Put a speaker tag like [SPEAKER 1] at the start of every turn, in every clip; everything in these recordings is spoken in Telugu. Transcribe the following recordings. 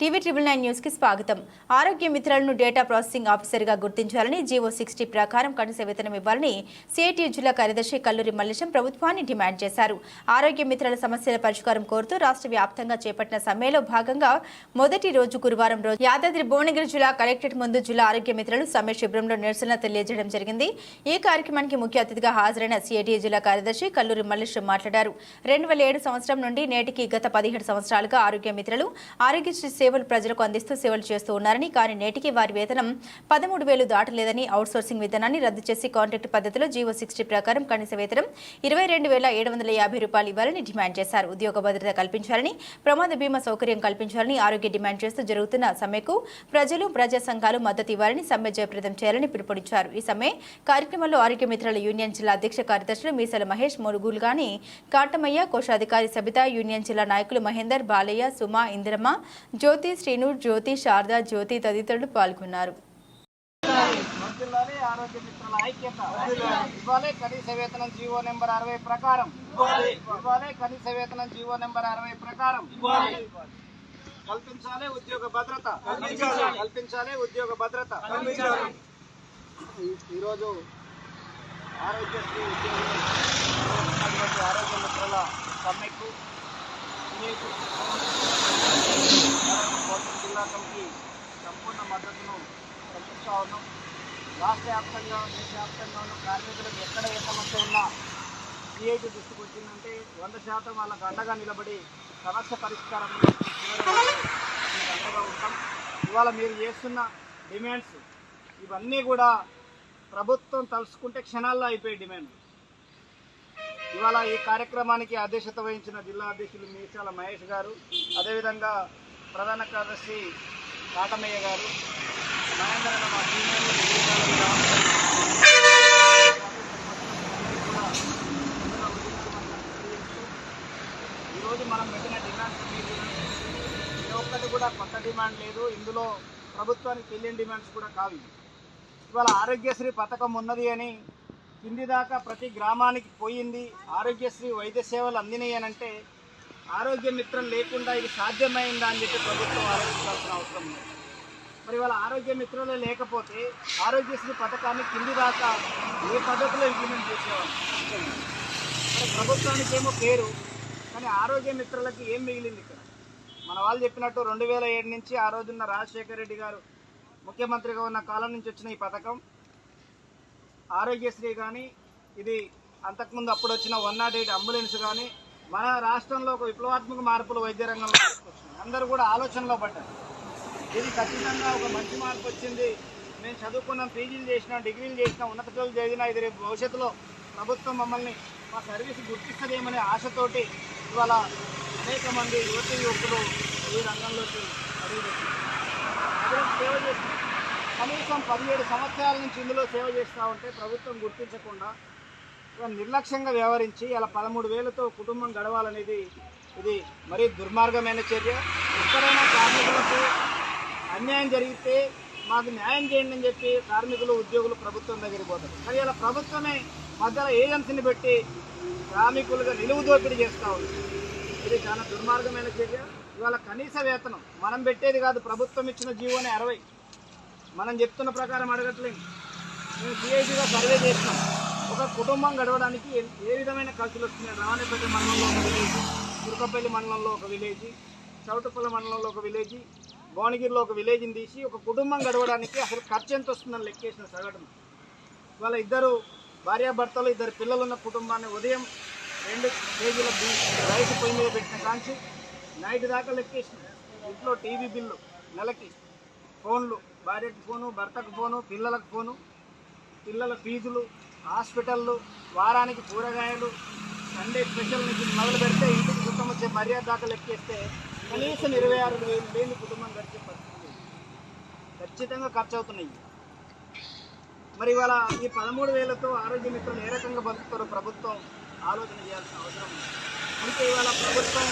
[SPEAKER 1] టీవీ ట్రిబుల్ నైన్ న్యూస్కి స్వాగతం. ఆరోగ్య మిత్రలను డేటా ప్రాసెసింగ్ ఆఫీసర్గా గుర్తించాలని జీవో సిక్స్టీ ప్రకారం కనీస వేతనం ఇవ్వాలని సిఐటి జిల్లా కార్యదర్శి కల్లూరి మల్లేశం ప్రభుత్వాన్ని డిమాండ్ చేశారు. ఆరోగ్య మిత్రాల సమస్యల పరిష్కారం కోరుతూ రాష్ట్ర వ్యాప్తంగా చేపట్టిన సమ్మెలో భాగంగా మొదటి రోజు గురువారం రోజు యాదాద్రి భువనగిరి జిల్లా కలెక్టరేట్ ముందు జిల్లా ఆరోగ్య మిత్రులు సమ్మె శిబిరంలో నిరసన తెలియజేయడం జరిగింది. ఈ కార్యక్రమానికి ముఖ్య అతిథిగా హాజరైన సిఐటి జిల్లా కార్యదర్శి కల్లూరి మల్లేశం మాట్లాడారు. రెండు వేల ఏడు సంవత్సరం నుండి నేటికి గత పదిహేడు సంవత్సరాలుగా ఆరోగ్య మిత్రులు ఆరోగ్యశ్రీ సేవలు ప్రజలకు అందిస్తూ సేవలు చేస్తూ ఉన్నారని కానీ నేటికి వారి వేతనం పదమూడు వేలు దాటలేదని అవుట్సోర్సింగ్ విధానాన్ని రద్దు చేసి కాంట్రాక్ట్ పద్ధతిలో జీవో సిక్స్టీ ప్రకారం కనీస వేతనం ఇరవై రెండు వేల ఏడు వందల యాభై రూపాయలు ఇవ్వాలని డిమాండ్ చేశారు. ఉద్యోగ భద్రత కల్పించాలని ప్రమాద బీమా సౌకర్యం కల్పించాలని ఆరోగ్య డిమాండ్ చేస్తూ జరుగుతున్న సమ్మెకు ప్రజలు ప్రజా సంఘాలు మద్దతు ఇవ్వాలని సమ్మె జయప్రదం చేయాలని పిలుపునిచ్చారు. ఈ సమ్మె కార్యక్రమంలో ఆరోగ్య మిత్రుల యూనియన్ జిల్లా అధ్యక్ష కార్యదర్శులు మీసల మహేష్ మురుగుల్గాని కాటమయ్య కోశాధికారి సబిత యూనియన్ జిల్లా నాయకులు మహేందర్ బాలయ్య సుమా ఇందిరమ్మ జ్యోతి శ్రీను జ్యోతి శారద జ్యోతి తదితరులు పాల్గొన్నారు.
[SPEAKER 2] ఆరోగ్య మిత్రుల ఐక్యత. ఇవ్వాలి కనీస వేతనం జీవో నెంబర్ అరవై ప్రకారం. ఇవ్వాలి. కనీస వేతనం జీవో నెంబర్ అరవై ప్రకారం. కల్పించాలి ఉద్యోగ భద్రత. కల్పించాలి. ఉద్యోగ భద్రత. ఈ- ఈరోజు ఆరోగ్యశ్రీ ఉద్యోగులు ఆరోగ్య మిత్రుల సమ్మెకు ఉన్నాం. రాష్ట్ర వ్యాప్తంగా దేశవ్యాప్తంగా ఉన్న కార్మికులకు ఎక్కడ ఏ సమస్య ఉన్నా సిఐటి దృష్టికి వచ్చిందంటే వంద శాతం వాళ్ళకు అండగా నిలబడి సమస్య పరిష్కారం అండగా ఉంటాం. ఇవాళ మీరు చేస్తున్న డిమాండ్స్ ఇవన్నీ కూడా ప్రభుత్వం తలుసుకుంటే క్షణాల్లో అయిపోయే డిమాండ్ ఇవాళ ఈ కార్యక్రమానికి అధ్యక్షత వహించిన జిల్లా అధ్యక్షులు మీసాల మహేష్ గారు అదేవిధంగా ప్రధాన కార్యదర్శి కాటమయ్య గారు ఈరోజు మనం పెట్టిన డిమాండ్స్ ఏ ఒక్కటి కూడా కొత్త డిమాండ్ లేదు. ఇందులో ప్రభుత్వానికి తెలియని డిమాండ్స్ కూడా కావు ఇవాళ ఆరోగ్యశ్రీ పథకం ఉన్నది అని కింది దాకా ప్రతి గ్రామానికి పోయింది. ఆరోగ్యశ్రీ వైద్య సేవలు అందినాయి అని అంటే ఆరోగ్య మిత్రం లేకుండా ఇది సాధ్యమైందా అని చెప్పి ప్రభుత్వం ఆలోచించాల్సిన అవసరం ఉంది. మరి వాళ్ళ ఆరోగ్య మిత్రులే లేకపోతే ఆరోగ్యశ్రీ పథకాన్ని కింది దాకా ఏ పద్ధతిలో ఇంప్లిమెంట్ చేసేవాళ్ళు? మరి ప్రభుత్వానికి ఏమో పేరు కానీ ఆరోగ్య మిత్రులకి ఏం మిగిలింది ఇక్కడ? మన వాళ్ళు చెప్పినట్టు రెండు వేల ఏడు నుంచి ఆ రోజున్న రాజశేఖర రెడ్డి గారు ముఖ్యమంత్రిగా ఉన్న కాలం నుంచి వచ్చిన ఈ పథకం. ఆరోగ్యశ్రీ కానీ ఇది అంతకుముందు అప్పుడు వచ్చిన వన్ నాట్ ఎయిట్ అంబులెన్స్ కానీ మన రాష్ట్రంలో ఒక విప్లవాత్మక మార్పులు వైద్య రంగంలో అందరూ కూడా ఆలోచనలో పడ్డారు. ఇది ఖచ్చితంగా ఒక మంచి మార్పు వచ్చింది. మేము చదువుకున్నాం పీజీలు చేసినాం డిగ్రీలు చేసినాం ఉన్నత చదువులు చదివినా ఇది రేపు భవిష్యత్తులో ప్రభుత్వం మమ్మల్ని మా సర్వీస్ గుర్తిస్తుందేమనే ఆశతోటి ఇవాళ అనేక మంది యువతి యువకులు ఈ రంగంలోకి అడుగుపెట్టారు సేవ చేస్తున్నారు కనీసం పదిహేడు సంవత్సరాల నుంచి ఇందులో సేవ చేస్తూ ఉంటే ప్రభుత్వం గుర్తించకుండా నిర్లక్ష్యంగా వ్యవహరించి ఇలా పదమూడు వేలతో కుటుంబం గడవాలనేది ఇది మరీ దుర్మార్గమైన చర్య. ఎక్కడైనా కార్మికులకు అన్యాయం జరిగితే మాకు న్యాయం చేయండి అని చెప్పి కార్మికులు ఉద్యోగులు ప్రభుత్వం దగ్గరికి పోతారు. కానీ ఇలా ప్రభుత్వమే మధ్యలో ఏజెన్సీని పెట్టి కార్మికులుగా నిలువు దోపిడీ చేస్తూ ఉంది. ఇది చాలా దుర్మార్గమైన చర్య. ఇవాళ కనీస వేతనం మనం పెట్టేది కాదు ప్రభుత్వం ఇచ్చిన జీవోనే అరవై. మనం చెప్తున్న ప్రకారం అడగట్లేదు. మేము సిఐటిగా సర్వే చేసినాం. ఒక కుటుంబం గడవడానికి ఏ- ఏ విధమైన ఖర్చులు వస్తున్నాయి? రావణపేట మండలంలో ఒక విలేజ్ తుర్కపల్లి మండలంలో ఒక విలేజ్ చౌటపల్లి మండలంలో ఒక విలేజ్ భువనగిరిలో ఒక విలేజ్ని తీసి ఒక కుటుంబం గడవడానికి అసలు ఖర్చు ఎంత వస్తుందని లెక్కేసిన సగటున వాళ్ళ ఇద్దరు భార్యాభర్తలు ఇద్దరు పిల్లలు ఉన్న కుటుంబాన్ని ఉదయం రెండు కేజీల రైతు పొయ్యి మీద పెట్టిన కాంచి నైట్ దాకా లెక్కేసిన ఇంట్లో టీవీ బిల్లు నెలకి ఫోన్లు భార్యకు ఫోను భర్తకు ఫోను పిల్లలకు ఫోను పిల్లల ఫీజులు హాస్పిటళ్ళు వారానికి కూరగాయలు సండే స్పెషల్ నుంచి మొదలు పెడితే ఇంటికి కుటుంబం వచ్చే మర్యాద దాకా లెక్కేస్తే కనీసం ఇరవై ఆరు వేలు లేని కుటుంబం గడిచే పరిస్థితి ఖచ్చితంగా ఖర్చు అవుతున్నాయి మరి ఇవాళ ఈ పదమూడు వేలతో ఆరోగ్య మిత్రులు ఏ రకంగా బతుకుతారో ప్రభుత్వం ఆలోచన చేయాల్సిన అవసరం ఉంది. అందుకే ఇవాళ ప్రభుత్వం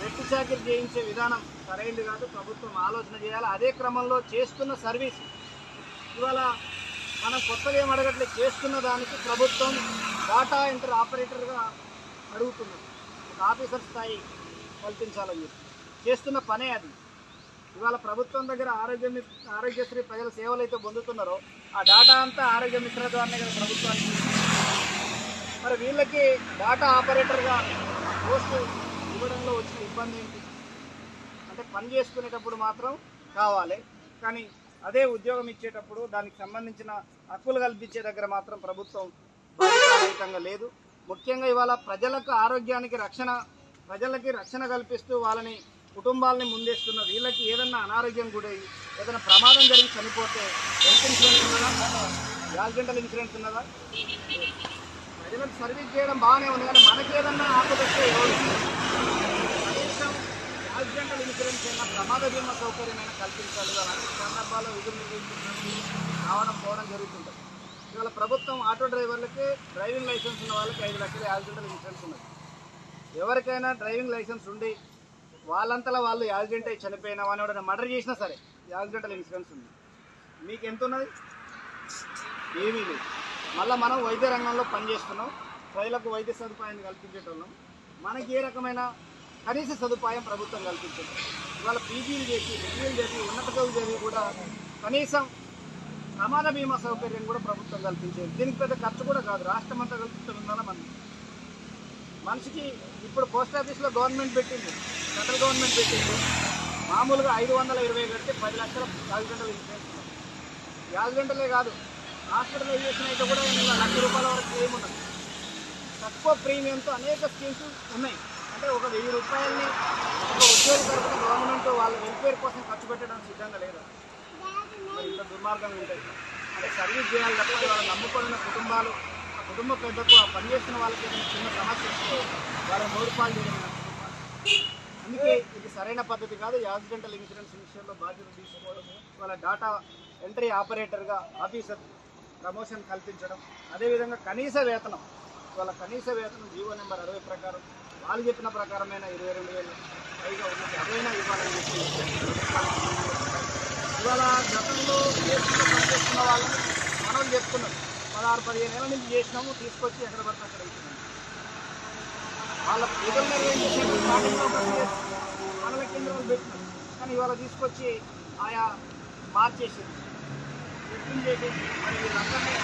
[SPEAKER 2] వెట్టి చాకిరి చేయించే విధానం సరైనది కాదు. ప్రభుత్వం ఆలోచన చేయాలి. అదే క్రమంలో చేస్తున్న సర్వీస్. ఇవాళ మనం కొత్తగా ఏం అడగట్లేదు చేస్తున్న దానికి ప్రభుత్వం డాటా ఎంటర్ ఆపరేటర్గా అడుగుతున్నారు ఒక ఆఫీసర్ స్థాయి కల్పించాలని చెప్పి. చేస్తున్న పనే అది. ఇవాళ ప్రభుత్వం దగ్గర ఆరోగ్య ఆరోగ్యశ్రీ ప్రజల సేవలు అయితే పొందుతున్నారో ఆ డాటా అంతా ఆరోగ్య మిత్ర ద్వారానే కదా ప్రభుత్వానికి మరి వీళ్ళకి డాటా ఆపరేటర్గా పోస్ట్ ఇవ్వడంలో వచ్చిన ఇబ్బంది ఏంటి? అంటే పని చేసుకునేటప్పుడు మాత్రం కావాలి కానీ అదే ఉద్యోగం ఇచ్చేటప్పుడు దానికి సంబంధించిన హక్కులు కల్పించే దగ్గర మాత్రం ప్రభుత్వం బాధ్యతారహితంగా లేదు. ముఖ్యంగా ఇవాళ ప్రజలకు ఆరోగ్యానికి రక్షణ ప్రజలకి రక్షణ కల్పిస్తూ వాళ్ళని కుటుంబాలని ముందేస్తున్న వీళ్ళకి ఏదన్నా అనారోగ్యం గురై ఏదైనా ప్రమాదం జరిగి చనిపోతే హెల్త్ ఇన్సూరెన్స్ ఉన్నదా? యాక్సిడెంటల్ ఇన్సూరెన్స్ ఉన్నదా? ప్రజలకు సర్వీస్ చేయడం బాగానే ఉంది కానీ మనకి ఏదన్నా ఆపదొస్తే ఎవరు? కనీసం యాక్సిడెంటల్ ఇన్సూరెన్స్ అయినా ప్రమాద బీమా సౌకర్యమైనా కల్పించాలి అనేక సందర్భాల్లో విధులు నిర్వహించడానికి రావడం పోవడం జరుగుతుంటుంది. ఇవాళ ప్రభుత్వం ఆటో డ్రైవర్లకి డ్రైవింగ్ లైసెన్స్ ఉన్న వాళ్ళకి ఐదు లక్షల యాక్సిడెంటల్ ఇన్సూరెన్స్ ఉన్నది. ఎవరికైనా డ్రైవింగ్ లైసెన్స్ ఉండి వాళ్ళంతలా వాళ్ళు యాక్సిడెంట్ అయి చనిపోయిన వాళ్ళని మర్డర్ చేసినా సరే యాక్సిడెంటల్ ఇన్సూరెన్స్ ఉంది. మీకు ఎంత ఉన్నది ఏమీ లేదు. మళ్ళీ మనం వైద్య రంగంలో పనిచేస్తున్నాం. ప్రజలకు వైద్య సదుపాయాన్ని కల్పించేటోళ్ళం. మనకి ఏ రకమైన కనీస సదుపాయం ప్రభుత్వం కల్పించింది. ఇవాళ పీజీలు చేసి డిగ్రీలు చేసి ఉన్నత చదువు చదివి కూడా కనీసం ప్రమాద బీమా సౌకర్యం కూడా ప్రభుత్వం కల్పించేది. దీనికి పెద్ద ఖర్చు కూడా కాదు. రాష్ట్రం అంతా కలిపి మనం. మనిషికి ఇప్పుడు పోస్ట్ ఆఫీస్లో గవర్నమెంట్ పెట్టింది సెంట్రల్ గవర్నమెంట్ పెట్టింది. మామూలుగా ఐదు వందల ఇరవై కడితే పది లక్షల యాక్సిడెంటల్ ఇన్సూరెన్స్ యాభై గంటలే కాదు హాస్పిటలైజేషన్ అయితే కూడా ఇలా లక్ష రూపాయల వరకు క్లెయిమ్ ఉన్నది తక్కువ ప్రీమియంతో అనేక స్కీమ్స్ ఉన్నాయి. అంటే ఒక వెయ్యి రూపాయలని ఒక ఉద్యోగి తరఫున గవర్నమెంట్ వాళ్ళ వెల్ఫేర్ కోసం ఖర్చు పెట్టడం సిద్ధంగా లేదా. ఇంత దుర్మార్గంగా ఉంటాయి. అంటే సర్వీస్ చేయాలి తప్ప వాళ్ళ నమ్ముకున్న కుటుంబాలు కుటుంబ పెద్దకు ఆ పనిచేసిన వాళ్ళకి ఏదైనా చిన్న సమస్య వస్తే వాళ్ళ నోరుపాలు చేయడం అందుకే ఇది సరైన పద్ధతి కాదు. యాక్సిడెంటల్ ఇన్సూరెన్స్ విషయంలో బాధ్యత తీసుకోవడం వాళ్ళ డాటా ఎంట్రీ ఆపరేటర్గా ఆఫీసర్ ప్రమోషన్ కల్పించడం అదేవిధంగా కనీస వేతనం వాళ్ళ కనీస వేతనం జీవో నెంబర్ అరవై ప్రకారం వాళ్ళు చెప్పిన ప్రకారమైన ఇరవై రెండు వేలు పైగా ఉన్నది అదైనా ఇవ్వాలని చెప్పి ఇవాళ గతంలో చేసుకున్న పనిచేస్తున్న వాళ్ళని మనం చెప్తున్నాం. పదహారు పదిహేను ఏళ్ళ నుంచి చేసినాము తీసుకొచ్చి ఎక్కడ పడితే అక్కడ ఇచ్చినాము వాళ్ళ విధులు నిర్వహించే మండల కేంద్రాలు పెట్టినాం కానీ ఇవాళ తీసుకొచ్చి ఆయా మార్చేసింది చెప్పింది చేసేసి మరి వీళ్ళందరినీ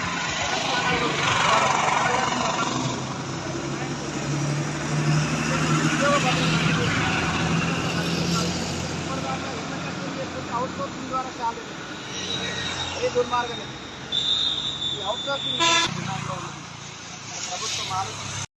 [SPEAKER 2] అవుట్ సోర్సింగ్ ద్వారా శాలరీ ఏ దుర్మార్గం ఇది. ఈ అవుట్ సోర్సింగ్ డిమాండ్లో ఉన్నది ప్రభుత్వం ఆలోచన